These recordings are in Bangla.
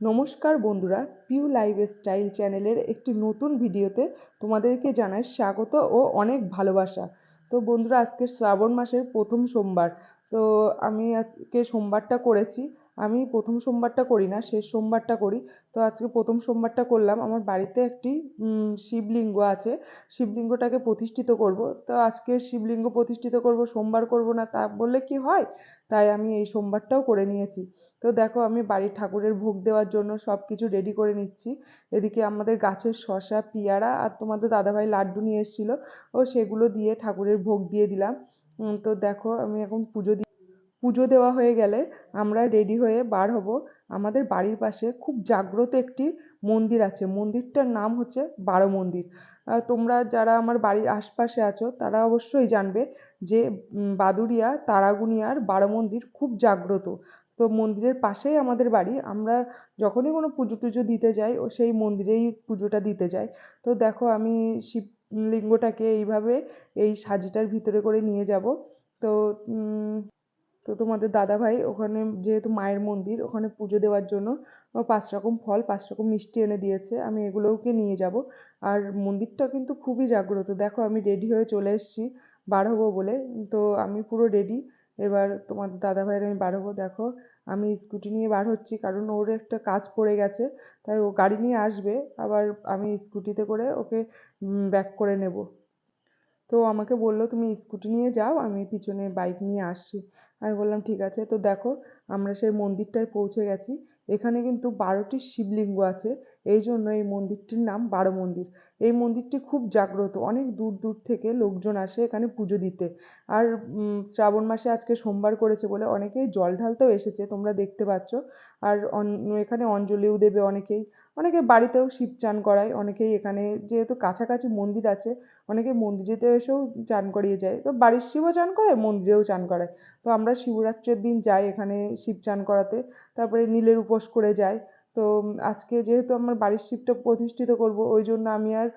নমস্কার বন্ধুরা পিউ লাইফ স্টাইল চ্যানেলের একটি নতুন ভিডিওতে তোমাদেরকে জানাই স্বাগত ও অনেক ভালোবাসা। তো বন্ধুরা, আজকে শ্রাবণ মাসের প্রথম সোমবার তো আমি আজকে সোমবারটা করেছি। আমি প্রথম সোমবারটা করি না, শেষ সোমবারটা করি। তো আজকে প্রথম সোমবারটা করলাম। আমার বাড়িতে একটি শিবলিঙ্গ আছে। শিবলিঙ্গটাকে প্রতিষ্ঠিত করব। তো আজকে শিবলিঙ্গ প্রতিষ্ঠিত করব, সোমবার করব না তা বললে কি হয়? তাই আমি এই সোমবারটাও করে নিয়েছি। তো দেখো, আমি বাড়ির ঠাকুরের ভোগ দেওয়ার জন্য সব কিছু রেডি করে নিচ্ছি। এদিকে আমাদের গাছের শসা, পিয়ারা আর তোমাদের দাদাভাই লাড্ডু নিয়ে এসেছিল। ও সেগুলো দিয়ে ঠাকুরের ভোগ দিয়ে দিলাম। তো দেখো আমি এখন পুজো দি পুজো দেওয়া হয়ে গেলে আমরা রেডি হয়ে বার হব। আমাদের বাড়ির পাশে খুব জাগ্রত একটি মন্দির আছে। মন্দিরটার নাম হচ্ছে বারো মন্দির। তোমরা যারা আমার বাড়ির আশপাশে আছো তারা অবশ্যই জানবে যে উম, বাদুড়িয়া তারাগুনিয়ার বারো মন্দির খুব জাগ্রত। তো মন্দিরের পাশেই আমাদের বাড়ি। আমরা যখনই কোনো পুজো টুজো দিতে যাই ও সেই মন্দিরেই পুজোটা দিতে যাই। তো দেখো আমি শিবলিঙ্গটাকে এইভাবে এই সাজিটার ভিতরে করে নিয়ে যাব। তো তো তোমাদের দাদাভাই ওখানে যেহেতু মায়ের মন্দির, ওখানে পুজো দেওয়ার জন্য পাঁচ রকম ফল, পাঁচ রকম মিষ্টি এনে দিয়েছে। আমি এগুলোকে নিয়ে যাব। আর মন্দিরটা কিন্তু খুবই জাগ্রত। দেখো, আমি রেডি হয়ে চলে এসেছি বার হব বলে। তো আমি পুরো রেডি। এবার তোমাদের দাদাভাইয়ের আমি বার হব দেখো আমি স্কুটি নিয়ে বার হচ্ছি কারণ ওর একটা কাজ পড়ে গেছে, তাই ও গাড়ি নিয়ে আসবে, আবার আমি স্কুটিতে করে ওকে ব্যাক করে নেব। তো আমাকে বলল, তুমি স্কুটি নিয়ে যাও, আমি পিছনে বাইক নিয়ে আসছি। আমি বললাম, ঠিক আছে। তো দেখো, আমরা সেই মন্দিরটায় পৌঁছে গেছি। এখানে কিন্তু বারোটি শিবলিঙ্গ আছে। এই জন্য এই মন্দিরটির নাম বারো মন্দির। এই মন্দিরটি খুব জাগ্রত। অনেক দূর দূর থেকে লোকজন আসে এখানে পুজো দিতে। আর শ্রাবণ মাসে আজকে সোমবার করেছে বলে অনেকেই জল ঢালতেও এসেছে, তোমরা দেখতে পাচ্ছ। আর এখানে অঞ্জলিও দেবে অনেকেই। অনেকে বাড়িতেও শিব চান করায়, অনেকেই এখানে যেহেতু কাছাকাছি মন্দির আছে, অনেকে মন্দিরেতে এসেও চান করিয়ে যায়। তো বাড়ির শিবও চান করে মন্দিরেও চান করায়। তো আমরা শিবরাত্রির দিন যাই এখানে শিব চান করাতে। তারপরে নীলের উপোস করে যাই। তো আজকে যেহেতু আমার বাড়ির শিবটা প্রতিষ্ঠিত করব, ওই জন্য আমি আর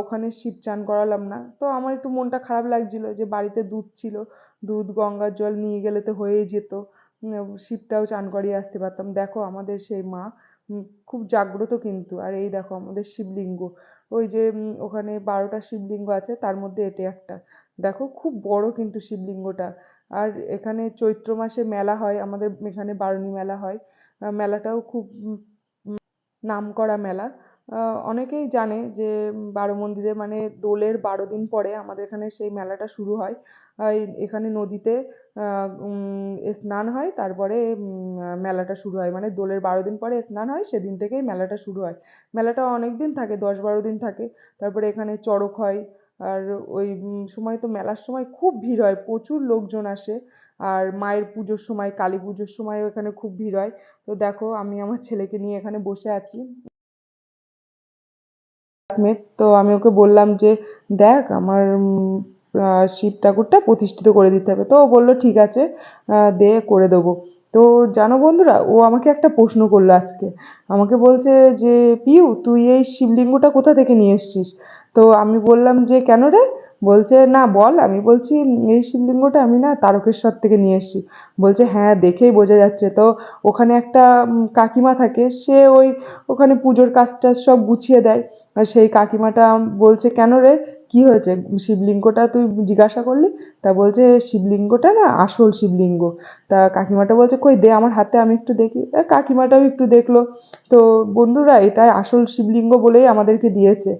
ওখানে শিব চান করালাম না। তো আমার একটু মনটা খারাপ লাগছিল যে বাড়িতে দুধ ছিল, দুধ, গঙ্গার জল নিয়ে গেলে তো হয়েই যেত। শিবটাও চান করিয়ে আসতে পারতাম। দেখো আমাদের সেই মা খুব জাগ্রত কিন্তু। আর এই দেখো আমাদের শিবলিঙ্গ। ওই যে ওখানে বারোটা শিবলিঙ্গ আছে, তার মধ্যে এটি একটা। দেখো খুব বড় কিন্তু শিবলিঙ্গটা। আর এখানে চৈত্র মাসে মেলা হয়, আমাদের এখানে বারুণী মেলা হয়। মেলাটাও খুব উম, নামকরা মেলা। অনেকেই জানে যে বারো মন্দিরে মানে দোলের বারো দিন পরে আমাদের এখানে সেই মেলাটা শুরু হয়। এখানে নদীতে স্নান হয় তারপরে মেলাটা শুরু হয়। মানে দোলের বারো দিন পরে স্নান হয় সেদিন থেকেই মেলাটা শুরু হয়। মেলাটা অনেক দিন থাকে দশ বারো দিন থাকে। তারপরে এখানে চড়ক হয় আর ওই সময় তো মেলার সময় খুব ভিড় হয় প্রচুর লোকজন আসে। আর মায়ের পুজোর সময়, কালী পুজোর সময়ও এখানে খুব ভিড় হয়। তো দেখো, আমি আমার ছেলেকে নিয়ে এখানে বসে আছি। তো আমি ওকে বললাম যে, দেখ, আমার শিব ঠাকুরটা প্রতিষ্ঠিত করে দিতে হবে। তো ও বলল, ঠিক আছে দে, করে দেবো। তো জানো বন্ধুরা, ও আমাকে একটা প্রশ্ন করল আজকে। আমাকে বলছে যে, পিউ, তুই এই শিবলিঙ্গটা কোথা থেকে নিয়ে এসেছিস? তো আমি বললাম যে, কেন রে? বলছে না বল। আমি বলছি "উম, এই শিবলিঙ্গটা আমি না তারকেশ্বর থেকে নিয়ে এসেছি। বলছে হ্যাঁ দেখেই বোঝা যাচ্ছে। তো ওখানে একটা কাকিমা থাকে সে ওই ওখানে পুজোর কাজ টাজ সব গুছিয়ে দেয়। আর সেই কাকিমাটা বলছে কেন রে? কি হয়েছে? শিবলিঙ্গটা তুই জিজ্ঞাসা করলি, তা বলছে শিবলিঙ্গটা না আসল শিবলিঙ্গ। তা কাকিমাটা বলছে, কই দে আমার হাতে, আমি একটু দেখি। কাকিমাটাও একটু দেখল। তো বন্ধুরা, এটাই আসল শিবলিঙ্গ বলেই আমাদেরকে দিয়েছে।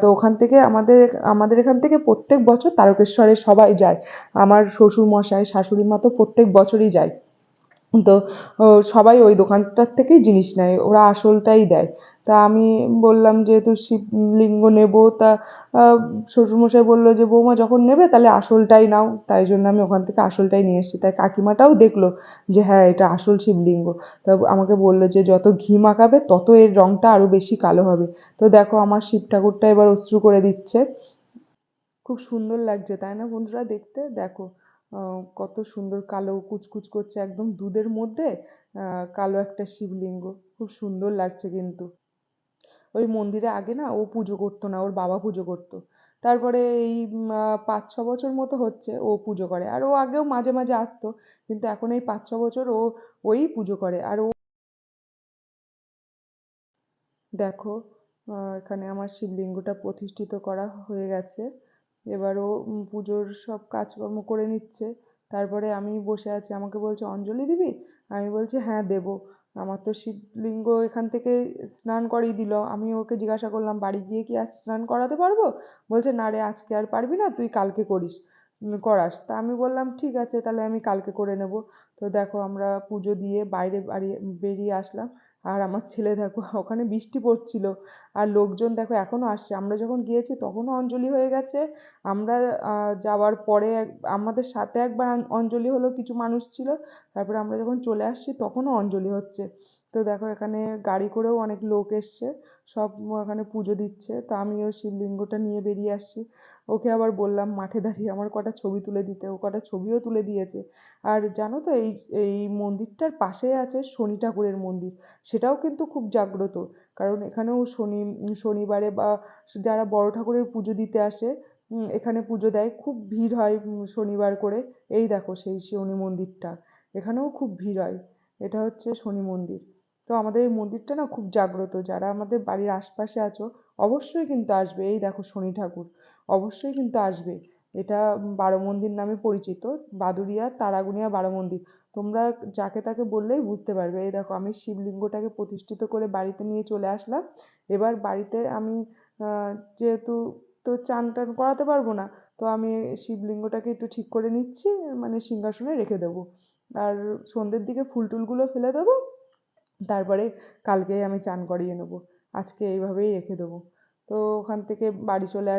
তো ওখান থেকে আমাদের আমাদের এখান থেকে প্রত্যেক বছর তারকেশ্বরে সবাই যায়। আমার শ্বশুর মশাই শাশুড়ি মা তো প্রত্যেক বছরই যায়। তো সবাই ওই দোকানটার থেকেই জিনিস নেয়, ওরা আসলটাই দেয়। তা আমি বললাম যেহেতু শিবলিঙ্গ নেব। তা শ্বশুরমশাই বলল যে, বৌমা যখন নেবে তাহলে আসলটাই নাও। তাই জন্য আমি ওখান থেকে আসলটাই নিয়ে এসেছি। তাই কাকিমাটাও দেখল যে হ্যাঁ এটা আসল শিবলিঙ্গ। তা আমাকে বলল যে, যত ঘি মাখাবে, তত এর রংটা আরও বেশি কালো হবে। তো দেখো, আমার শিব ঠাকুরটা এবার অশ্রু করে দিচ্ছে। খুব সুন্দর লাগছে, তাই না বন্ধুরা? দেখতে দেখো কত সুন্দর কালো কুচকুচ করছে, একদম দুধের মধ্যে কালো একটা শিবলিঙ্গ। খুব সুন্দর লাগছে কিন্তু। ওই মন্দিরে আগে না ও পুজো করতো না, ওর বাবা পুজো করতো। তারপরে এই পাঁচ ছ বছর মতো হচ্ছে ও পুজো করে। আর ও আগেও মাঝে মাঝে আসতো, কিন্তু এখন এই পাঁচ ছ বছর ও ওই পুজো করে। আর ও দেখো এখানে আমার শিবলিঙ্গটা প্রতিষ্ঠিত করা হয়ে গেছে। এবার ও পুজোর সব কাজকর্ম করে নিচ্ছে। তারপরে আমি বসে আছি। আমাকে বলছে, অঞ্জলি দিবি? আমি বলছি হ্যাঁ দেবো। আমার তো শিবলিঙ্গ এখান থেকে স্নান করিয়ে দিল। আমি ওকে জিজ্ঞাসা করলাম, বাড়ি গিয়ে কি আজ স্নান করাতে পারব? বলছে, না রে, আজকে আর পারবি না, তুই কালকে করিস করাস। তা আমি বললাম, ঠিক আছে, তাহলে আমি কালকে করে নেব। তো দেখো, আমরা পুজো দিয়ে বাইরে বাড়ি, বেরিয়ে আসলাম। আর আমার ছেলে দেখো, ওখানে বৃষ্টি পড়ছিল। আর লোকজন দেখো এখনও আসছে। আমরা যখন গিয়েছি তখনও অঞ্জলি হয়ে গেছে। আমরা যাওয়ার পরে আমাদের সাথে একবার অঞ্জলি হলো কিছু মানুষ ছিল। তারপরে আমরা যখন চলে আসছি তখনও অঞ্জলি হচ্ছে। তো দেখো এখানে গাড়ি করেও অনেক লোক এসছে। সব এখানে পুজো দিচ্ছে। তো আমিও শিবলিঙ্গটা নিয়ে বেরিয়ে আসছি। ওকে আবার বললাম, মাঠে দাঁড়িয়ে আমার কটা ছবি তুলে দিতে। ও কটা ছবিও তুলে দিয়েছে। আর জানো তো, এই এই মন্দিরটার পাশেই আছে শনি ঠাকুরের মন্দির। সেটাও কিন্তু খুব জাগ্রত। কারণ এখানেও শনি, শনিবারে বা যারা বড় ঠাকুরের পুজো দিতে আসে এখানে পুজো দেয়। খুব ভিড় হয় শনিবার করে। এই দেখো সেই শনি মন্দিরটা। এখানেও খুব ভিড় হয়। এটা হচ্ছে শনি মন্দির। তো আমাদের এই মন্দিরটা না খুব জাগ্রত। যারা আমাদের বাড়ির আশপাশে আছো, অবশ্যই কিন্তু আসবে। এই দেখো শনি ঠাকুর। অবশ্যই কিন্তু আসবে। এটা বারো মন্দির নামে পরিচিত, বাদুড়িয়া, তারাগুনিয়া, বারো মন্দির। তোমরা যাকে তাকে বললেই বুঝতে পারবে। এই দেখো, আমি শিবলিঙ্গটাকে প্রতিষ্ঠিত করে বাড়িতে নিয়ে চলে আসলাম। এবার বাড়িতে আমি যেহেতু তো চান টান করাতে পারব না, তো আমি শিবলিঙ্গটাকে একটু ঠিক করে নিচ্ছি মানে সিংহাসনে রেখে দেবো। আর সন্ধ্যের দিকে ফুল টুলগুলো ফেলে দেবো, তারপরে কালকে আমি চান করিয়ে নেব। আজকে এইভাবেই রেখে দেবো। তো ওখান থেকে বাড়ি চলে